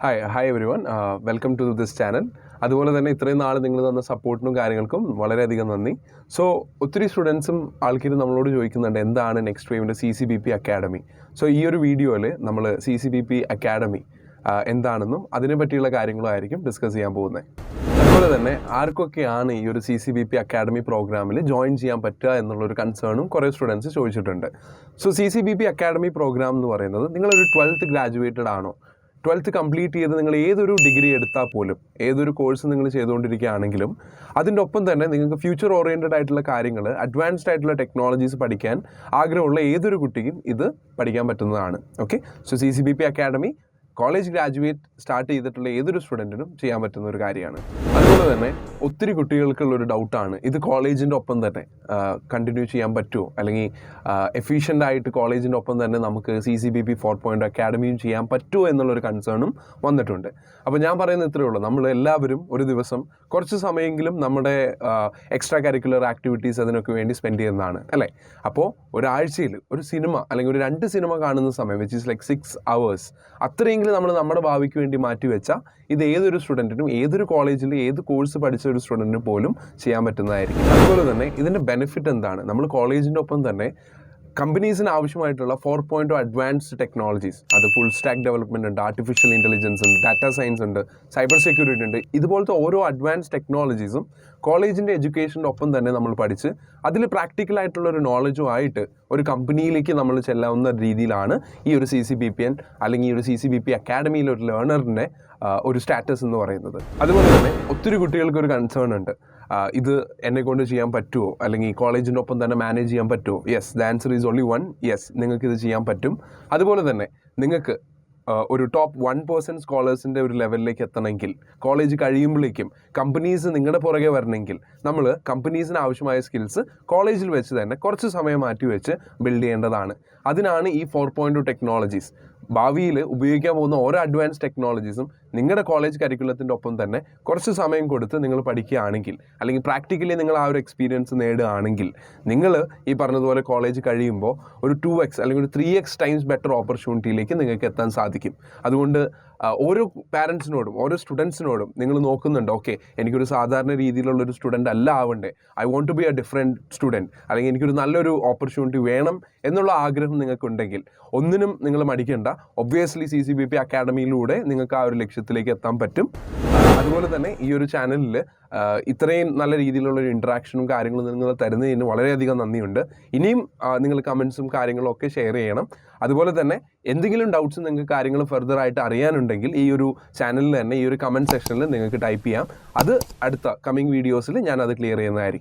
Hi hi everyone welcome to this channel അതുപോലെ തന്നെ ഇത്രയും നാൾ നിങ്ങൾ തന്ന സപ്പോർട്ടിനും കാര്യങ്ങൾക്കും വളരെയധികം നന്ദി. സോ ഒത്തിരി സ്റ്റുഡൻസും ആൾക്കാരും നമ്മളോട് ചോദിക്കുന്നുണ്ട് എന്താണ് നെക്സ്റ്റ് വേവിന്റെ C C B P academy so ഈ ഒരു വീഡിയോയിൽ നമ്മൾ C C B P academy എന്താണെന്നും അതിനെ പറ്റിയുള്ള കാര്യങ്ങളും ആയിരിക്കും ഡിസ്കസ് ചെയ്യാൻ പോകുന്നത്. അതുപോലെ തന്നെ ആർക്കൊക്കെയാണ് ഈ ഒരു C C B P academy പ്രോഗ്രാമിൽ ജോയിൻ ചെയ്യാൻ പറ്റുക എന്നുള്ളൊരു കൺസേണും കുറേ സ്റ്റുഡൻസ് ചോദിച്ചിട്ടുണ്ട്. So C C B P academy program എന്ന് പറയുന്നത് നിങ്ങളൊരു ട്വൽത്ത് ഗ്രാജുവേറ്റഡ് ആണോ? ട്വൽത്ത് കംപ്ലീറ്റ് ചെയ്ത് നിങ്ങൾ ഏതൊരു ഡിഗ്രി എടുത്താൽ പോലും ഏതൊരു കോഴ്സ് നിങ്ങൾ ചെയ്തുകൊണ്ടിരിക്കുകയാണെങ്കിലും അതിന്റെ ഒപ്പം തന്നെ നിങ്ങൾക്ക് ഫ്യൂച്ചർ ഓറിയന്റഡ് ആയിട്ടുള്ള കാര്യങ്ങൾ അഡ്വാൻസ്ഡ് ആയിട്ടുള്ള ടെക്നോളജീസ് പഠിക്കാൻ ആഗ്രഹമുള്ള ഏതൊരു കുട്ടിക്കും ഇത് പഠിക്കാൻ പറ്റുന്നതാണ്. Okay so C C B P academy college graduate start ചെയ്തിട്ടുള്ള ഏതൊരു സ്റ്റുഡന്റിനും ചെയ്യാൻ പറ്റുന്ന ഒരു കാര്യമാണ്. അതുപോലെ തന്നെ ഒത്തിരി കുട്ടികൾക്കുള്ള ഒരു ഡൗട്ടാണ്. ഇത് കോളേജിന്റെ ഒപ്പം തന്നെ കണ്ടിന്യൂ ചെയ്യാൻ പറ്റുമോ അല്ലെങ്കിൽ എഫിഷ്യന്റ് ആയിട്ട് കോളേജിന്റെ ഒപ്പം തന്നെ നമുക്ക് C C B P four point അക്കാഡമിയും ചെയ്യാൻ പറ്റുമോ എന്നുള്ളൊരു കൺസേണും വന്നിട്ടുണ്ട്. അപ്പോൾ ഞാൻ പറയുന്നത് ഇത്രയേ ഉള്ളൂ. നമ്മൾ എല്ലാവരും ഒരു ദിവസം കുറച്ച് സമയമെങ്കിലും നമ്മുടെ എക്സ്ട്രാ കരിക്കുലർ ആക്ടിവിറ്റീസ് അതിനൊക്കെ വേണ്ടി സ്പെൻഡ് ചെയ്യുന്നതാണ്. അല്ലേ? അപ്പോൾ ഒരാഴ്ചയിൽ ഒരു സിനിമ അല്ലെങ്കിൽ ഒരു രണ്ട് സിനിമ കാണുന്ന സമയം which is like six hours അത്രയെങ്കിലും നമ്മൾ നമ്മുടെ ഭാവിക്ക് വേണ്ടി മാറ്റി വെച്ച ഇത് ഏതൊരു സ്റ്റുഡന്റിനും ഏതൊരു കോളേജിൽ ഏത് കോഴ്സ് പഠിച്ച ഒരു സ്റ്റുഡന്റിനും പോലും ചെയ്യാൻ പറ്റുന്നതായിരിക്കും. അതുപോലെ തന്നെ ഇതിന്റെ ബെനിഫിറ്റ് എന്താണ്? നമ്മൾ കോളേജിന്റെ ഒപ്പം തന്നെ കമ്പനീസിന് ആവശ്യമായിട്ടുള്ള ഫോർ പോയിന്റ് അഡ്വാൻസ്ഡ് ടെക്നോളജീസ് അത് ഫുൾ സ്റ്റാക്ക് ഡെവലപ്മെന്റ് ഉണ്ട് ആർട്ടിഫിഷ്യൽ ഇന്റലിജൻസ് ഉണ്ട് ഡാറ്റാ സയൻസ് ഉണ്ട് സൈബർ സെക്യൂരിറ്റി ഉണ്ട്. ഇതുപോലത്തെ ഓരോ അഡ്വാൻസ് ടെക്നോളജീസും കോളേജിന്റെ എഡ്യൂക്കേഷന്റെ ഒപ്പം തന്നെ നമ്മൾ പഠിച്ച് അതിൽ പ്രാക്ടിക്കൽ ആയിട്ടുള്ള ഒരു നോളജും ആയിട്ട് ഒരു കമ്പനിയിലേക്ക് നമ്മൾ ചെല്ലാവുന്ന രീതിയിലാണ് ഈ ഒരു C C B P N അല്ലെങ്കിൽ ഈ ഒരു സി സി ബി പി അക്കാഡമിയിലെ ഒരു ലേണറിന്റെ ഒരു സ്റ്റാറ്റസ് എന്ന് പറയുന്നത്. അതുപോലെ തന്നെ ഒത്തിരി കുട്ടികൾക്ക് ഒരു കൺസേൺ ഉണ്ട്. ഇത് എന്നെ കൊണ്ട് ചെയ്യാൻ പറ്റുമോ അല്ലെങ്കിൽ കോളേജിന്റെ ഒപ്പം തന്നെ മാനേജ് ചെയ്യാൻ പറ്റുമോ yes the answer is only one yes നിങ്ങൾക്ക് ഇത് ചെയ്യാൻ പറ്റും. അതുപോലെ തന്നെ നിങ്ങൾക്ക് ഒരു ടോപ്പ് വൺ പേഴ്സൺ സ്കോളേഴ്സിന്റെ ഒരു ലെവലിലേക്ക് എത്തണമെങ്കിൽ കോളേജ് കഴിയുമ്പോഴേക്കും കമ്പനീസ് നിങ്ങളുടെ പുറകെ വരണമെങ്കിൽ നമ്മൾ കമ്പനീസിന് ആവശ്യമായ സ്കിൽസ് കോളേജിൽ വെച്ച് തന്നെ കുറച്ച് സമയം മാറ്റി വെച്ച് ബിൽഡ് ചെയ്യേണ്ടതാണ്. അതിനാണ് ഈ ഫോർ പോയിന്റ് ടു ടെക്നോളജീസ് ഭാവിയിൽ ഉപയോഗിക്കാൻ പോകുന്ന ഓരോ അഡ്വാൻസ് ടെക്നോളജീസും നിങ്ങളുടെ കോളേജ് കരിക്കുലത്തിന്റെ ഒപ്പം തന്നെ കുറച്ച് സമയം കൊടുത്ത് നിങ്ങൾ പഠിക്കുകയാണെങ്കിൽ അല്ലെങ്കിൽ പ്രാക്ടിക്കലി നിങ്ങൾ ആ ഒരു എക്സ്പീരിയൻസ് നേടുകയാണെങ്കിൽ നിങ്ങൾ ഈ പറഞ്ഞതുപോലെ കോളേജ് കഴിയുമ്പോൾ ഒരു ടു എക്സ് അല്ലെങ്കിൽ ഒരു ത്രീ എക്സ് ടൈംസ് ബെറ്റർ ഓപ്പർച്യൂണിറ്റിയിലേക്ക് നിങ്ങൾക്ക് എത്താൻ സാധിക്കും. അതുകൊണ്ട് ഓരോ പാരൻസിനോടും ഓരോ സ്റ്റുഡൻസിനോടും നിങ്ങൾ നോക്കുന്നുണ്ട് ഓക്കെ എനിക്കൊരു സാധാരണ രീതിയിലുള്ള ഒരു സ്റ്റുഡന്റ് അല്ല ആവണ്ടേ. I want to be a different student അല്ലെങ്കിൽ എനിക്കൊരു നല്ലൊരു ഓപ്പർച്യൂണിറ്റി വേണം എന്നുള്ള ആഗ്രഹം നിങ്ങൾക്കുണ്ടെങ്കിൽ ഒന്നിനും നിങ്ങൾ മടിക്കേണ്ട. Obviously C C B P അക്കാഡമിയിലൂടെ നിങ്ങൾക്ക് ആ ഒരു ലക്ഷ്യത്തിലേക്ക് എത്താൻ പറ്റും. അതുപോലെ തന്നെ ഈ ഒരു ചാനലിൽ ഇത്രയും നല്ല രീതിയിലുള്ള ഒരു ഇൻട്രാക്ഷനും കാര്യങ്ങളും നിങ്ങൾ തരുന്നതിന് വളരെയധികം നന്ദിയുണ്ട്. ഇനിയും നിങ്ങൾ കമൻസും കാര്യങ്ങളും ഒക്കെ ഷെയർ ചെയ്യണം. അതുപോലെ തന്നെ എന്തെങ്കിലും ഡൗട്ട്സ് നിങ്ങൾക്ക് കാര്യങ്ങൾ ഫെർദർ ആയിട്ട് അറിയാനുണ്ടെങ്കിൽ ഈ ഒരു ചാനലിൽ തന്നെ ഈ ഒരു കമന്റ് സെക്ഷനിൽ നിങ്ങൾക്ക് ടൈപ്പ് ചെയ്യാം. അത് അടുത്ത കമ്മിങ് വീഡിയോസിൽ ഞാൻ അത് ക്ലിയർ ചെയ്യുന്നതായിരിക്കും.